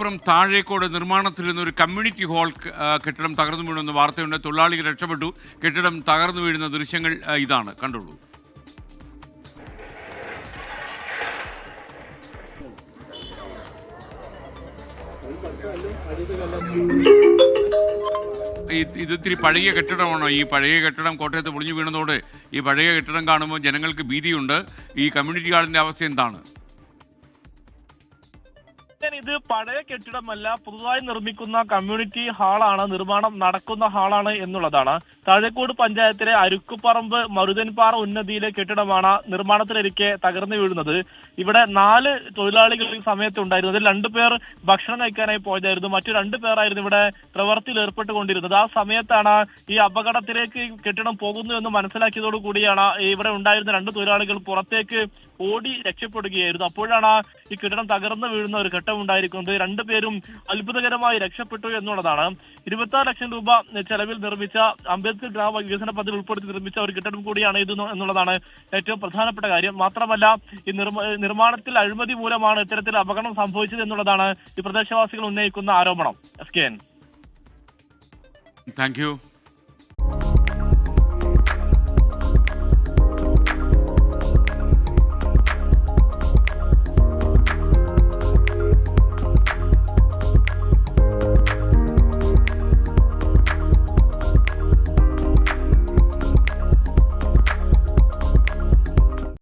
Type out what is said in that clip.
മലപ്പുറം താഴേക്കോട് നിർമ്മാണത്തിൽ നിന്ന് ഒരു കമ്മ്യൂണിറ്റി ഹാൾ കെട്ടിടം തകർന്നു വീണെന്ന് വാർത്തയുണ്ട്. തൊഴിലാളികൾ രക്ഷപ്പെട്ടു. കെട്ടിടം തകർന്നു വീഴുന്ന ദൃശ്യങ്ങൾ ഇതാണ്. കണ്ടുള്ളൂ. ഇത് ഇത്തിരി പഴയ കെട്ടിടമാണോ? ഈ പഴയ കെട്ടിടം കോട്ടയത്ത് പൊളിഞ്ഞു വീണതോടെ ഈ പഴയ കെട്ടിടം കാണുമ്പോൾ ജനങ്ങൾക്ക് ഭീതിയുണ്ട്. ഈ കമ്മ്യൂണിറ്റി ഹാളിന്റെ അവസ്ഥ എന്താണ്? ഇത് പഴയ കെട്ടിടമല്ല പുതുതായി നിർമ്മിക്കുന്ന കമ്മ്യൂണിറ്റി ഹാളാണ് നിർമ്മാണം നടക്കുന്ന ഹാളാണ് എന്നുള്ളതാണ്. താഴേക്കോട് പഞ്ചായത്തിലെ അരുക്കുപറമ്പ് മരുതൻപാറ ഉന്നതിയിലെ കെട്ടിടമാണ് നിർമ്മാണത്തിലിരിക്കെ തകർന്നു വീഴുന്നത്. ഇവിടെ നാല് തൊഴിലാളികൾ ഈ സമയത്ത് ഉണ്ടായിരുന്നത് രണ്ടുപേർ ഭക്ഷണം കഴിക്കാനായി പോയതായിരുന്നു. മറ്റു രണ്ടു പേരായിരുന്നു ഇവിടെ പ്രവൃത്തിയിൽ ഏർപ്പെട്ടുകൊണ്ടിരുന്നത്. ആ സമയത്താണ് ഈ അപകടത്തിലേക്ക് കെട്ടിടം പോകുന്നു എന്ന് മനസ്സിലാക്കിയതോടു കൂടിയാണ് ഇവിടെ ഉണ്ടായിരുന്ന രണ്ട് തൊഴിലാളികൾ പുറത്തേക്ക് ഓടി രക്ഷപ്പെടുകയായിരുന്നു. അപ്പോഴാണ് ഈ കെട്ടിടം തകർന്നു വീഴുന്ന ഒരു ഘട്ടം ഉണ്ടായിരിക്കുന്നത്. രണ്ടുപേരും അത്ഭുതകരമായി രക്ഷപ്പെട്ടു എന്നുള്ളതാണ്. ഇരുപത്തി ലക്ഷം രൂപ ചെലവിൽ നിർമ്മിച്ച അംബേദ്കർ ഗ്രാമ വികസന പദ്ധതി ഉൾപ്പെടുത്തി നിർമ്മിച്ച ഒരു കെട്ടിടം കൂടിയാണ് ഇത് എന്നുള്ളതാണ് ഏറ്റവും പ്രധാനപ്പെട്ട കാര്യം. മാത്രമല്ല ഈ നിർമ്മാണത്തിൽ അഴിമതി മൂലമാണ് ഇത്തരത്തിൽ അപകടം സംഭവിച്ചത് എന്നുള്ളതാണ് ഈ പ്രദേശവാസികൾ ഉന്നയിക്കുന്ന ആരോപണം. S K N. താങ്ക്